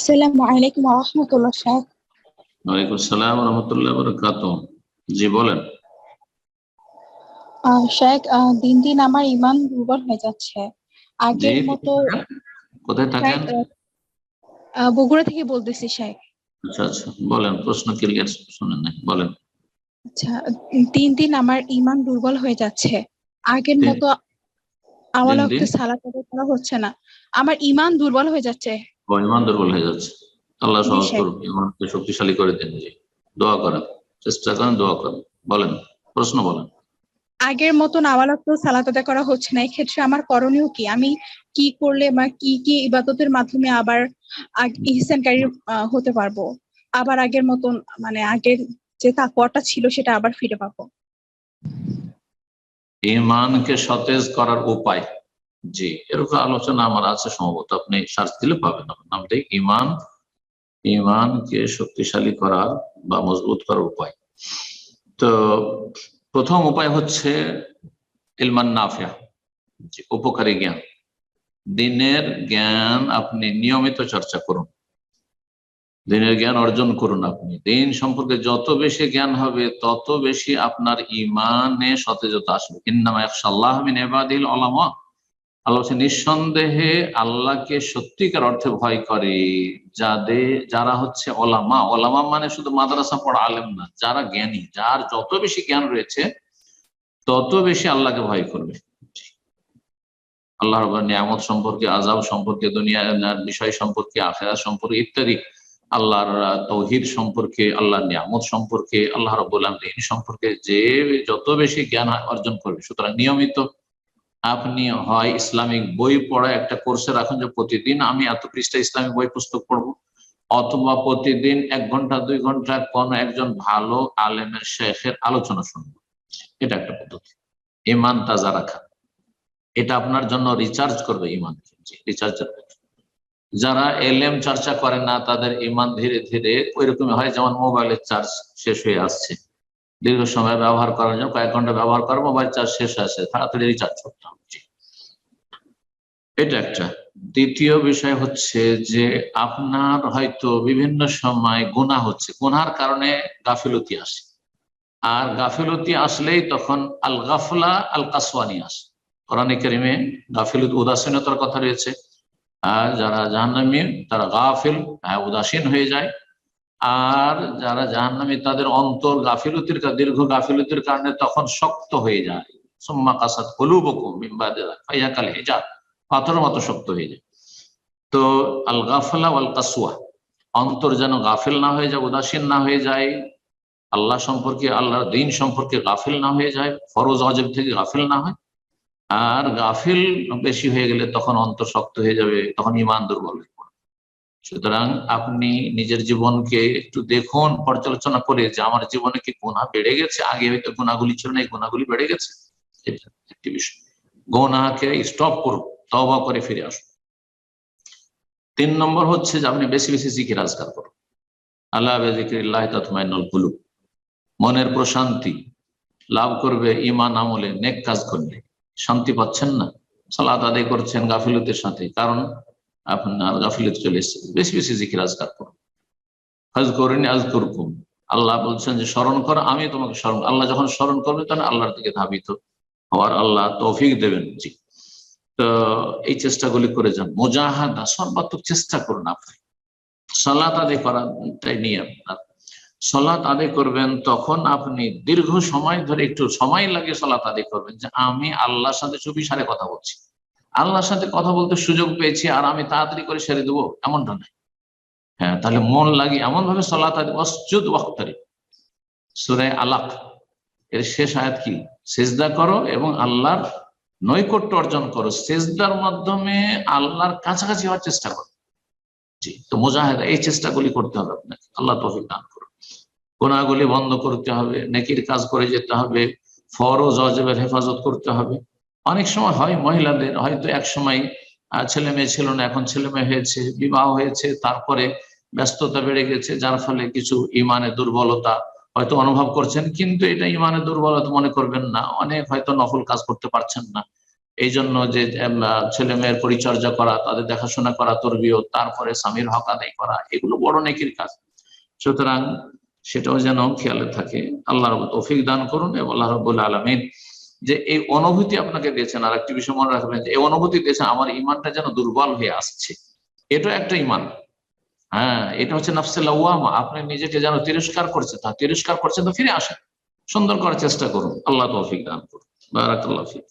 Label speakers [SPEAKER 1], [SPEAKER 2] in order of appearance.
[SPEAKER 1] আসসালামু আলাইকুম রহমতুল্লাহ সাহেব
[SPEAKER 2] ওয়ালাইকুম আসসালাম রহমতুল্লাহ বরকাত জি বলেন।
[SPEAKER 1] শেখ দিন দিন আমার ইমান দুর্বল হয়ে যাচ্ছে। আগের মতো
[SPEAKER 2] কোথায় থাকেন?
[SPEAKER 1] বগুড়া থেকে বলতেছি শেখ
[SPEAKER 2] আচ্ছা আচ্ছা বলেন প্রশ্ন ক্লিয়ার শুনেন নাই বলেন।
[SPEAKER 1] আচ্ছা দিন দিন আমার ইমান দুর্বল হয়ে যাচ্ছে। আগের মতো আমার? সালাত আদায় করা হচ্ছে না। আমার ইমান দুর্বল হয়ে যাচ্ছে।
[SPEAKER 2] ইমান দুর্বল হয়ে যাচ্ছে। আল্লাহ সহজ করুন ইমানকে শক্তিশালী করে দেন জি দোয়া করেন চেষ্টা করেন দোয়া করেন বলেন প্রশ্ন বলেন।
[SPEAKER 1] আগের মতন আমার রক্তে সালাত আদায় করা হচ্ছে না এই ক্ষেত্রে আমার করণীয় কি? আমি কি করলে বা কি কি ইবাদতের মাধ্যমে আবার ইহসানকারী হতে পারব? আবার আগের মতন মানে আগের যে তাকওয়াটা ছিল সেটা আবার ফিরে পাবো?
[SPEAKER 2] ইমানকে সতেজ করার উপায়। জি এরকম আলোচনা আমার আছে সম্ভবত আপনি সার্চ দিলে পাবেন। আমার নামটাই ইমান ইমানকে শক্তিশালী করার বা মজবুত করার উপায়। তো প্রথম উপায় হচ্ছে ইলমান নাফিয়া। জি, উপকারী জ্ঞান। দিনের জ্ঞান আপনি নিয়মিত চর্চা করুন। দিনের জ্ঞান অর্জন করুন আপনি। দিন সম্পর্কে যত বেশি জ্ঞান হবে তত বেশি আপনার ইমানে সতেজতা আসবে। ইন্নামা একশাল্লাহ মিন ইবাদিল ওলামা আল্লাহ হচ্ছে নিঃসন্দেহে আল্লাহকে সত্যিকার অর্থে ভয় করে। যাদের যারা হচ্ছে ওলামা ওলামা মানে শুধু মাদ্রাসা পড়া আলেম না, যারা জ্ঞানী, যার যত বেশি জ্ঞান রয়েছে, তত বেশি আল্লাহকে ভয় করবে। আল্লাহর আবার নিয়ামত সম্পর্কে আজাব সম্পর্কে দুনিয়ার বিষয় সম্পর্কে আখেরা সম্পর্কে ইত্যাদি, আল্লাহর তৌহিদ সম্পর্কে, আল্লাহর নিয়ামত সম্পর্কে, আল্লাহ রব্বুল আলমিন সম্পর্কে যে যত বেশি জ্ঞান অর্জন করবে, সুতরাং নিয়মিত আপনি হয় ইসলামিক বই পড়া একটা কোর্সে রাখুন যে প্রতিদিন আমি এত পৃষ্ঠা ইসলামিক বই পুস্তক পড়ব, অথবা প্রতিদিন এক ঘণ্টা, দুই ঘণ্টা কোন একজন ভালো আলেমের শেখের আলোচনা শুনব। এটা একটা পদ্ধতি। ইমান তাজা রাখা। এটা আপনার জন্য রিচার্জ করবে ইমান রিচার্জের যারা এলএম চর্চা করে না, তাদের ইমান ধীরে ধীরে ওইরকম হয়, যেমন মোবাইলের চার্জ শেষ হয়ে আসছে। দীর্ঘ সময় ব্যবহার করার জন্য কয়েক ঘণ্টা ব্যবহার করে মোবাইল চার্জ শেষ আছে তাড়াতাড়ি রিচার্জ করতে হবে। এটা একটা। দ্বিতীয় বিষয় হচ্ছে যে আপনার হয়তো বিভিন্ন সময় গুণা হচ্ছে। গুনার কারণে গাফিলতি আসে। আর গাফিলতি আসলেই তখন আল গাফলা আল কাসওয়ানি আসে। কোরআনে কারিমে গাফিলত উদাসীনতার কথা রয়েছে। আর যারা জাহান্নামী তারা গাফিল হ্যাঁ, উদাসীন হয়ে যায়। আর যারা জাহান্নামী, তাদের অন্তর গাফিলতির দীর্ঘ গাফিলতির কারণে তখন শক্ত হয়ে যায়। সুম্মা কাসাত কলুবকুম হিজাব, পাথরের মতো শক্ত হয়ে যায়। তো আল গাফলা আল কাসুয়া অন্তর যেন গাফিল না হয়ে যায়, উদাসীন না হয়ে যায়, আল্লাহ সম্পর্কে, আল্লাহর দিন সম্পর্কে গাফিল না হয়ে যায়, ফরজ অজব থেকে গাফিল না হয়। আর গাফিল বেশি হয়ে গেলে তখন অন্তর শক্ত হয়ে যাবে, তখন ইমান দুর্বল হয়ে সুতরাং আপনি নিজের জীবনকে একটু দেখুন, পর্যালোচনা করে যে আমার জীবনে কি গুণা বেড়ে গেছে? আগে হয়তো গুণাগুলি ছিল না, এই গুণাগুলি বেড়ে গেছে। একটি বিষয়। গোনাকে স্টপ করুন তবা করে ফিরে আসুন। তিন নম্বর হচ্ছে যে আপনি বেশি বেশি জিকির আজকার করুন। আল্লাহ কুলুব। মনের প্রশান্তি লাভ করবে ইমান আমলে, নেক কাজ করলে। শান্তি পাচ্ছেন না? সালাত আদায় করছেন গাফিলতের সাথে। কারণ আপনার গাফিলত চলে এসেছে। বেশি বেশি জিকির করুন। আজ করকুম আল্লাহ বলছেন যে, স্মরণ কর, আমি তোমাকে স্মরণ আল্লাহ যখন স্মরণ করবে তখন আল্লাহর দিকে ধাবিত। হওয়ার আল্লাহ তৌফিক দেবেন জি। তো এই চেষ্টাগুলি করে যান। মোজাহাদা, সর্বাত্মক চেষ্টা করুন আপনি। সালাত আদায় করাটাই নিয়ে আপনার সলাৎ আদায় করবেন তখন আপনি দীর্ঘ সময় ধরে, একটু সময় লাগে সলাৎ আদায় করবেন যে, আমি আল্লাহর সাথে সালে কথা বলছি। আল্লাহর সাথে কথা বলতে সুযোগ পেয়েছি আর আমি তাড়াতাড়ি করে সেরে দেবো, এমনটা নাই হ্যাঁ তাহলে মন লাগে এমন ভাবে সলাৎ আদায়, অসজুদ ওয়াক্তারি। সুরে আলাক এর শেষ আয়াত কি? সেজদা করো এবং আল্লাহর নৈকট্য অর্জন করো। সেজদার মাধ্যমে আল্লাহর কাছাকাছি হওয়ার চেষ্টা করো। জি, তো মোজাহেদা, এই চেষ্টাগুলি করতে হবে আপনাকে। আল্লাহ তফিক দান করো গোনাগুলি বন্ধ করতে হবে, নেকির কাজ করে যেতে হবে, ফরজ, অজবের হেফাজত করতে হবে। অনেক সময় হয় মহিলাদের, হয়তো এক সময় ছেলে মেয়ে ছিল না, এখন ছেলে মেয়ে হয়েছে, বিবাহ হয়েছে, তারপরে ব্যস্ততা বেড়ে গেছে, যার ফলে কিছু ইমানের দুর্বলতা হয়তো অনুভব করছেন, কিন্তু এটা ইমানের দুর্বলতা মনে করবেন না, অনেক হয়তো নফল কাজ করতে পারছেন না। এই জন্য যে ছেলে মেয়ের পরিচর্যা করা, তাদের দেখাশোনা করা তরবিও তারপরে স্বামীর হক আদায় করা, এগুলো বড় নেকির কাজ। সুতরাং সেটাও যেন খেয়ালে থাকে। আল্লাহ তৌফিক দান করুন এবং আল্লাহ রবুল আলমিন যে এই অনুভূতি আপনাকে দিয়েছেন আর একটি বিষয় মনে রাখবেন যে এই অনুভূতি দিয়েছেন, আমার ইমানটা যেন দুর্বল হয়ে আসছে। এটা একটা ইমান। হ্যাঁ এটা হচ্ছে নাফসিল্লাহ আপনি নিজেকে যেন তিরস্কার করছে তা তিরস্কার করছেন তো ফিরে আসেন। সুন্দর করার চেষ্টা করুন। আল্লাহ তৌফিক দান করুন। বারাকাল্লাহ ফিক।